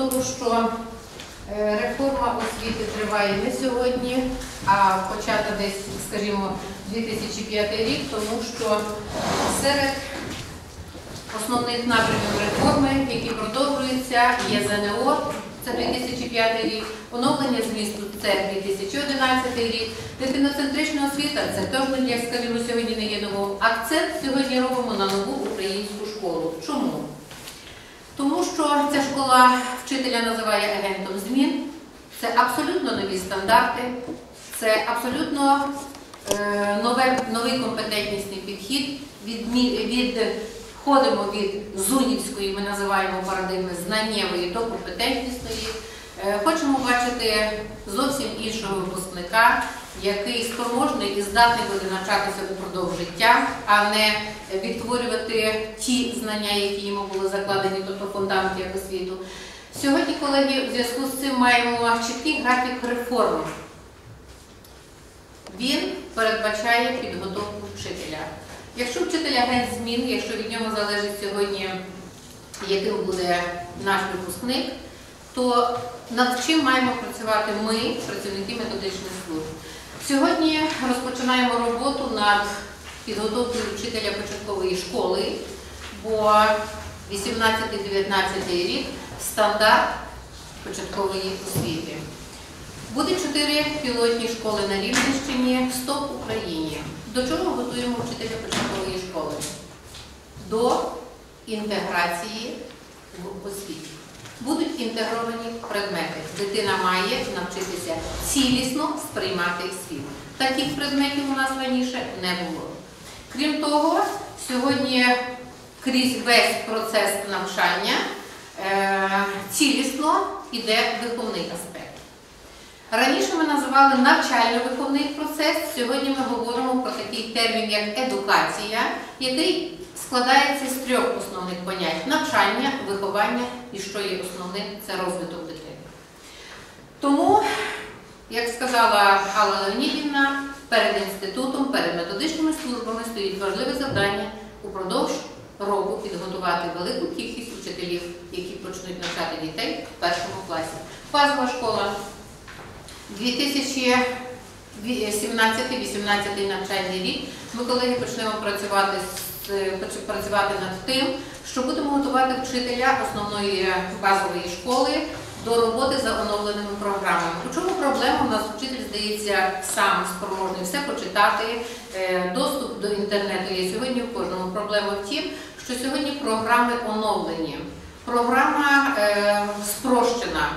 того, що е, реформа освіти триває не сьогодні, а почата десь, скажімо, 2005 рік, тому що серед основних напрямів реформи, які продовжуються, є ЗНО, це 2005 рік, оновлення змісту це 2011 рік, дитиноцентрична освіта це теж, як скажімо, сьогодні не є новим. Акцент сьогодні робимо на нову українську школу. Чому? Тому що ця школа вчителя називає агентом змін, це абсолютно нові стандарти, це абсолютно е, нове, новий компетентнісний підхід. Відмі- Відходимо від зунівської, ми називаємо парадигми знаннєвої до компетентнісної. Е, Хочемо бачити зовсім іншого випускника, який спроможний і здатний буде навчатися упродовж життя, а не відтворювати ті знання, які йому були закладені, тобто фундамент як освіту. Сьогодні, колеги, в зв'язку з цим маємо чіткий графік реформ. Він передбачає підготовку вчителя. Якщо вчитель агент змін, якщо від нього залежить сьогодні, яким буде наш випускник, то над чим маємо працювати ми, працівники методичних служб? Сьогодні розпочинаємо роботу над підготовкою вчителя початкової школи, бо 18-19 рік стандарт початкової освіти. Буде чотири пілотні школи на Рівненщині, 100 в Україні. До чого готуємо вчителя початкової школи? До інтеграції в освіті. Будуть інтегровані предмети. Дитина має навчитися цілісно сприймати світ. Таких предметів у нас раніше не було. Крім того, сьогодні крізь весь процес навчання е, цілісно йде виховний аспект. Раніше ми називали навчально-виховний процес. Сьогодні ми говоримо про такий термін, як едукація, який складається з трьох основних понять: навчання, виховання і що є основним це розвиток дитини. Тому, як сказала Алла Леонідівна, перед інститутом, перед методичними службами стоїть важливе завдання упродовж року підготувати велику кількість учителів, які почнуть навчати дітей в першому класі. Базова школа 2017-18 навчальний рік ми, колеги, почнемо працювати, з, працювати над тим, що будемо готувати вчителя основної базової школи до роботи за оновленими програмами. У чому проблема? У нас вчитель здається сам спроможний все почитати. Е, Доступ до інтернету є сьогодні в кожному. Проблема в тім, що сьогодні програми оновлені. Програма е, спрощена.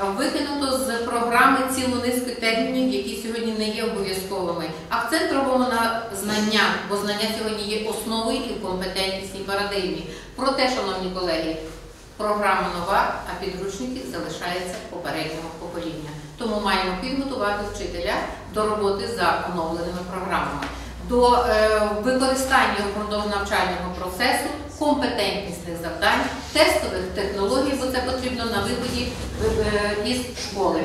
Викинуто з програми цілу низку термінів, які сьогодні не є обов'язковими. Акцент робимо на знання, бо знання сьогодні є основою і в компетентнісній парадигмі. Проте, шановні колеги, програма нова, а підручники залишаються попереднього покоління. Тому маємо підготувати вчителя до роботи за оновленими програмами, до е, використання впродовж навчального процесу компетентнісних завдань, тестових технологій, бо це потрібно на виході е, із школи.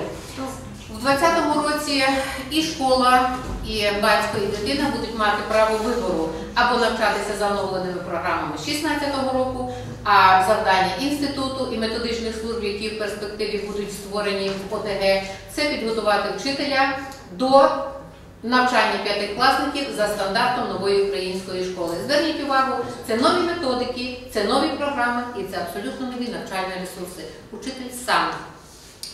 У 2020 році і школа, і батько, і дитина будуть мати право вибору або навчатися за оновленими програмами 2016 року, а завдання інституту і методичних служб, які в перспективі будуть створені в ОТГ, це підготувати вчителя до навчання п'ятикласників за стандартом нової української школи. Зверніть увагу, це нові методики, це нові програми і це абсолютно нові навчальні ресурси. Учитель сам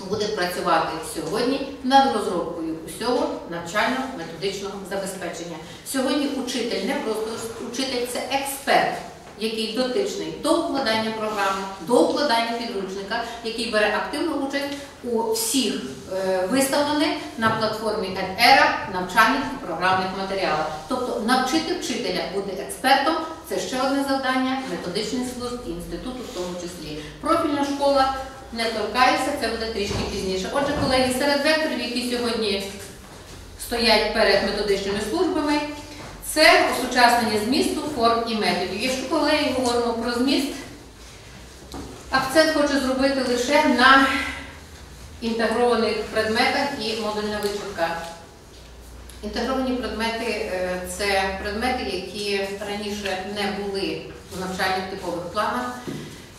буде працювати сьогодні над розробкою усього навчально-методичного забезпечення. Сьогодні учитель не просто учитель, це експерт, який дотичний до укладання програми, до укладання підручника, який бере активну участь у всіх е, виставлених на платформі EdEra навчальних і програмних матеріалах. Тобто навчити вчителя бути експертом це ще одне завдання методичних служб і інституту в тому числі. Профільна школа не торкаюся, це буде трішки пізніше. Отже, колеги, серед векторів, які сьогодні стоять перед методичними службами, це осучаснення змісту, форм і методів. Якщо колеги говоримо про зміст, акцент хочу зробити лише на інтегрованих предметах і модульна вичітка. Інтегровані предмети е, це предмети, які раніше не були в навчальних типових планах.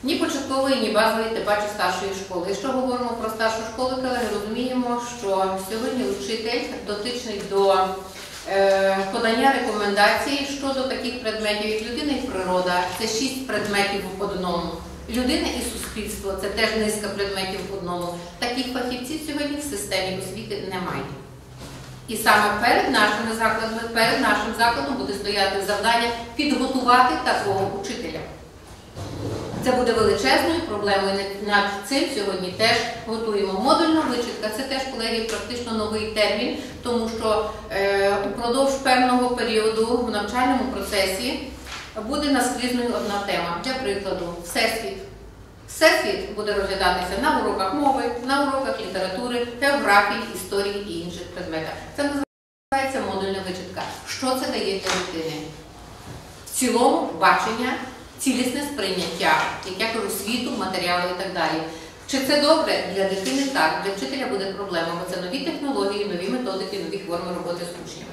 ні початкової, ні базової, тим паче старшої школи. Якщо говоримо про старшу школу, колеги, розуміємо, що сьогодні учитель дотичний до подання рекомендацій щодо таких предметів, як людина і природа, це шість предметів в одному. Людина і суспільство це теж низка предметів в одному. Таких фахівців сьогодні в системі освіти немає. І саме перед нашими закладами, перед нашим закладом буде стояти завдання підготувати такого учителя. Це буде величезною проблемою. Над цим сьогодні теж готуємо. Модульна вичитка це теж колеги практично новий термін, тому що е, упродовж певного періоду в навчальному процесі буде наскрізною одна тема. Для прикладу, всесвіт. Всесвіт буде розглядатися на уроках мови, на уроках літератури, географії, історії і інших предметах. Це називається модульна вичитка. Що це дає для дитини? В цілому бачення, цілісне сприйняття, як я кажу, світу, матеріалу і так далі. Чи це добре для дитини? Так, для вчителя буде проблема, бо це нові технології, нові методики, нові форми роботи з учнями.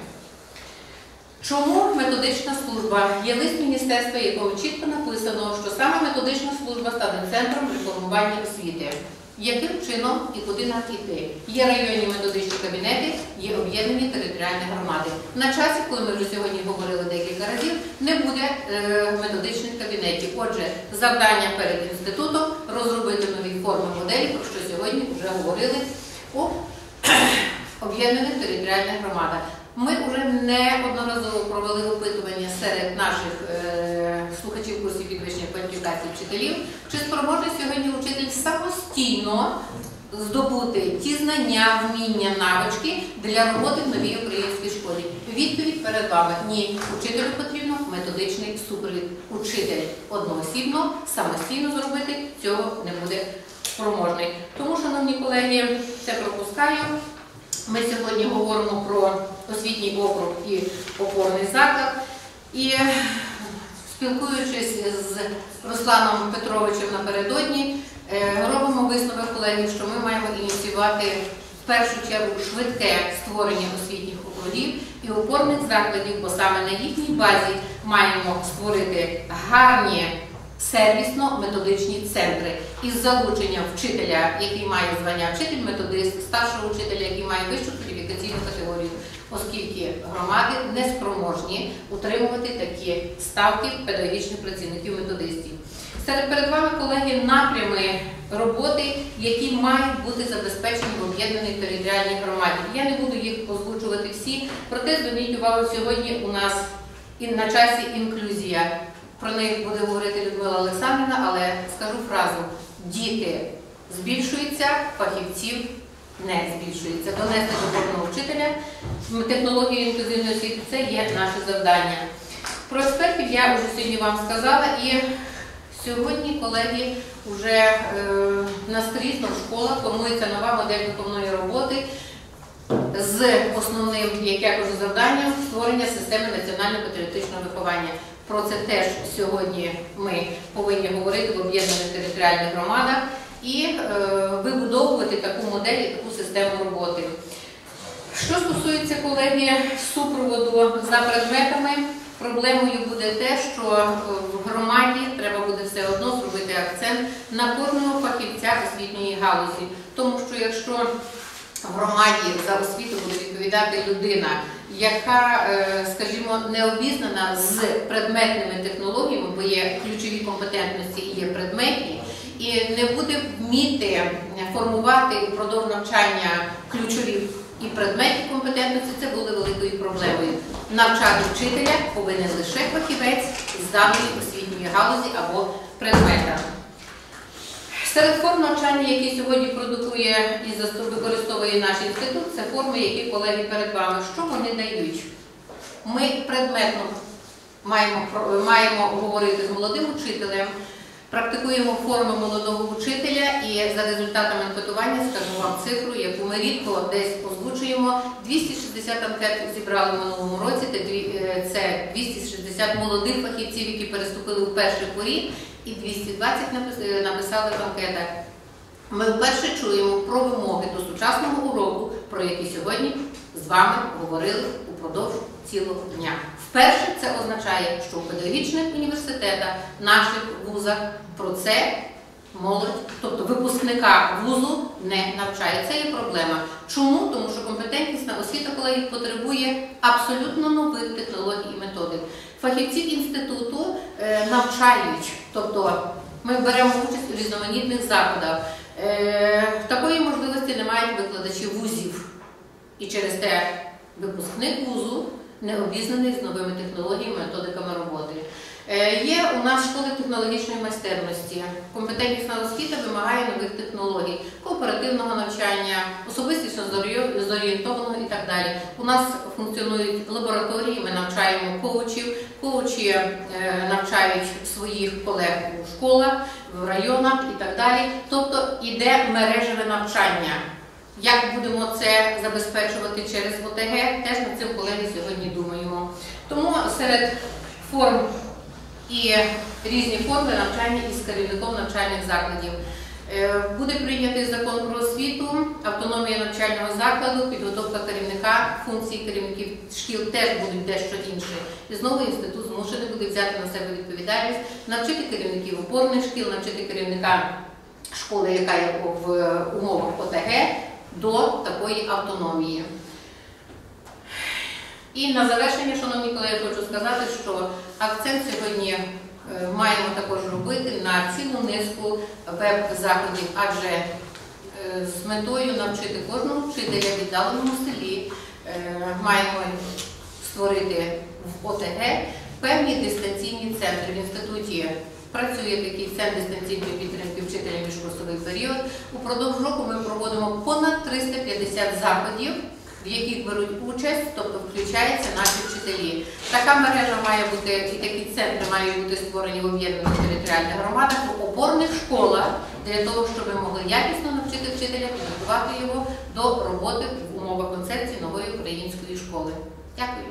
Чому методична служба? Є лист міністерства, якого чітко написано, що саме методична служба стане центром реформування освіти. Яким чином і куди нам іти? Є районні методичні кабінети, є об'єднані територіальні громади. На часі, коли ми вже сьогодні говорили декілька разів, не буде е, методичних кабінетів. Отже, завдання перед інститутом розробити нові форми моделі, про що сьогодні вже говорили у об'єднаних територіальних громадах. Ми вже неодноразово провели опитування серед наших е, слухачів курсів підвищення кваліфікації вчителів, чи спроможний сьогодні учитель самостійно здобути ті знання, вміння, навички для роботи в новій українській школі. Відповідь перед вами ні. Учителю потрібно методичний супровід. Учитель одноосібно самостійно зробити цього не буде спроможний. Тому, шановні колеги, це пропускаю. Ми сьогодні говоримо про освітній округ і опорний заклад. І спілкуючись з Русланом Петровичем напередодні, е, робимо висновок колеги, що ми маємо ініціювати в першу чергу швидке створення освітніх округів і опорних закладів, бо саме на їхній базі маємо створити гарні сервісно-методичні центри. Із залученням вчителя, який має звання вчитель, методист, старшого вчителя, який має вищу кваліфікаційну категорію, оскільки громади не спроможні утримувати такі ставки педагогічних працівників методистів. Серед перед вами, колеги, напрями роботи, які мають бути забезпечені в об'єднаній територіальній громаді. Я не буду їх озвучувати всі, проте зверніть увагу, сьогодні у нас і на часі інклюзія. Про них буде говорити Людмила Олександрівна, але скажу фразу: діти збільшуються, фахівців не збільшується. Донести до кожного вчителя технологію інклюзивної освіти це є наше завдання. Про експертів я вже сьогодні вам сказала, і сьогодні, колеги, вже е, наскрізно в школах формується нова модель виховної роботи з основним, як я кажу, завданням створення системи національно-патріотичного виховання. Про це теж сьогодні ми повинні говорити в об'єднаних територіальних громадах і е, вибудовувати таку модель, і таку систему роботи. Що стосується колеги супроводу за предметами, проблемою буде те, що в громаді треба буде все одно зробити акцент на кожного фахівця освітньої галузі, тому що якщо в громаді за освіту буде відповідати людина, яка, е, скажімо, не обізнана з предметними технологіями, бо є ключові компетентності і є предметні, і не буде вміти формувати упродовж навчання ключові і предметні компетентності, це буде великою проблемою. Навчати вчителя повинен лише фахівець з даної освітньої галузі або предмета. Серед форм навчання, які сьогодні продукує і використовує наш інститут, це форми, які колеги перед вами. Що вони дають? Ми предметно маємо, маємо говорити з молодим учителем, практикуємо форми молодого учителя і за результатами анкетування скажу вам цифру, яку ми рідко десь озвучуємо. 260 анкет зібрали в минулому році. Це 260 молодих фахівців, які переступили в перший поріг і 220 написали в анкетах. Ми вперше чуємо про вимоги до сучасного уроку, про які сьогодні з вами говорили упродовж цілого дня. Вперше це означає, що у педагогічних університетах, наших вузах про це молодь, тобто випускника вузу, не навчає. Це є проблема. Чому? Тому що компетентнісна освіта, колеги, потребує абсолютно нових технологій і методик. Фахівці інституту е, навчають, тобто ми беремо участь у різноманітних заходах. Е, такої можливості не мають викладачі вузів. І через те випускник вузу не обізнаний з новими технологіями, методиками роботи. Е, Є у нас школи технологічної майстерності. Компетентність освіта вимагає нових технологій, кооперативного навчання, особистісно зорі- зорієнтованого і так далі. У нас функціонують лабораторії, ми навчаємо коучів, коучі е, навчають своїх колег у школах, в районах і так далі. Тобто іде мережеве навчання. Як будемо це забезпечувати через ОТГ, теж над цим колеги сьогодні думаємо. Тому серед форм і різні форми навчання із керівником навчальних закладів. Е, Буде прийнятий закон про освіту, автономія навчального закладу, підготовка керівника, функції керівників шкіл теж будуть дещо інші. І знову інститут змушений буде взяти на себе відповідальність, навчити керівників опорних шкіл, навчити керівника школи, яка є в умовах ОТГ, до такої автономії. І на завершення, шановні колеги, хочу сказати, що акцент сьогодні е, маємо також робити на цілу низку веб-заходів, адже е, з метою навчити кожного вчителя в віддаленому селі е, маємо створити в ОТГ певні дистанційні центри. В інституті працює такий центр дистанційної підтримки вчителя міжкурсовий період. Упродовж року ми проводимо понад 350 заходів в яких беруть участь, тобто включаються наші вчителі. Така мережа має бути, і такі центри мають бути створені в об'єднаних територіальних громадах, в опорних школах, для того, щоб ми могли якісно навчити вчителя, підготувати його до роботи в умовах концепції нової української школи. Дякую.